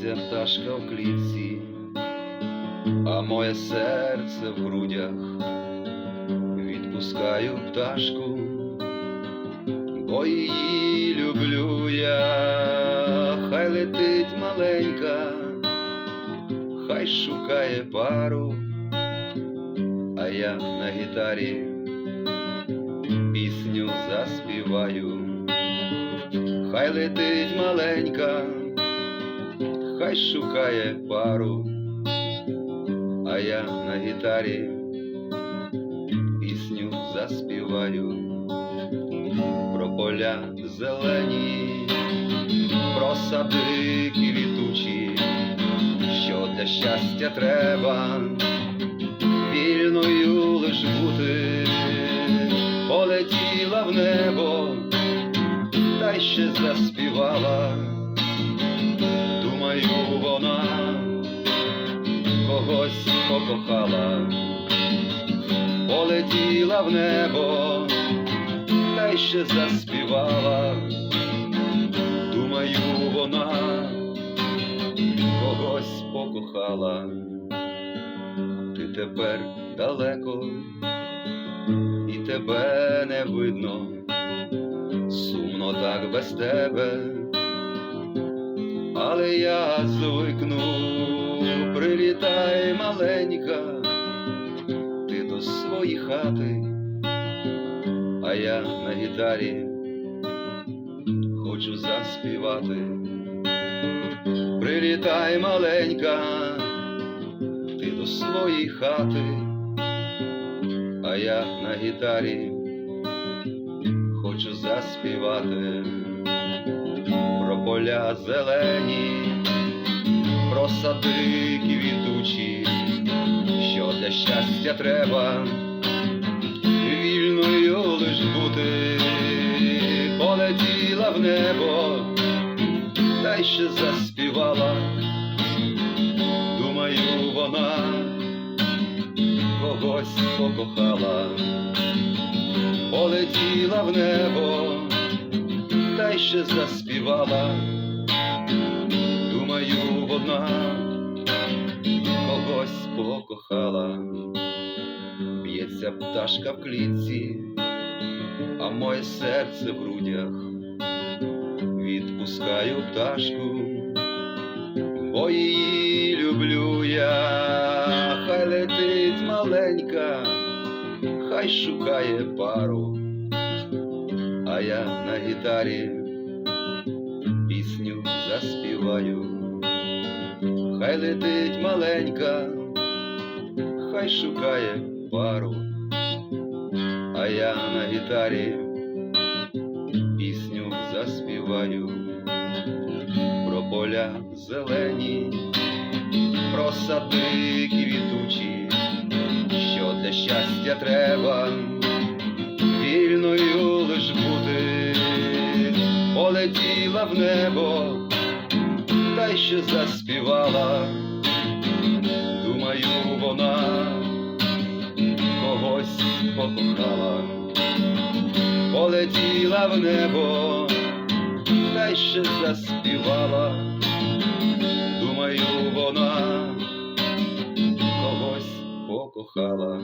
пташка в клітці, а моє серце в грудях. Відпускаю пташку, бо її люблю я, хай летить маленька, хай шукає пару, а я на гітарі пісню заспіваю. Хай летить маленька, хай шукає пару, а я на гітарі пісню заспіваю. Про поля зелені, про сади квітучі, що для щастя треба вона когось покохала, полетіла в небо та й ще заспівала. Думаю, вона когось покохала, ти тепер далеко, і тебе не видно. Сумно так без тебе, але я звикну, прилітай маленька, ти до своєї хати, а я на гітарі хочу заспівати. Прилітай маленька, ти до своєї хати, а я на гітарі хочу заспівати поля зелені, про сади квітучі, що для щастя треба вільною лиш бути, полетіла в небо, та й ще заспівала. Думаю, вона когось покохала полетіла в небо, ще заспівала. Думаю, вона когось покохала, б'ється пташка в клітці, а моє серце в грудях. Відпускаю пташку, бо її люблю я, хай летить маленька хай шукає пару, я на гітарі пісню заспіваю, хай летить маленька, хай шукає пару, а я на гітарі пісню заспіваю про поля зелені, про сади квітучі що для щастя треба полетіла в небо, та й ще заспівала. Думаю, вона когось покохала, полетіла в небо, та й ще заспівала. Думаю, вона когось покохала.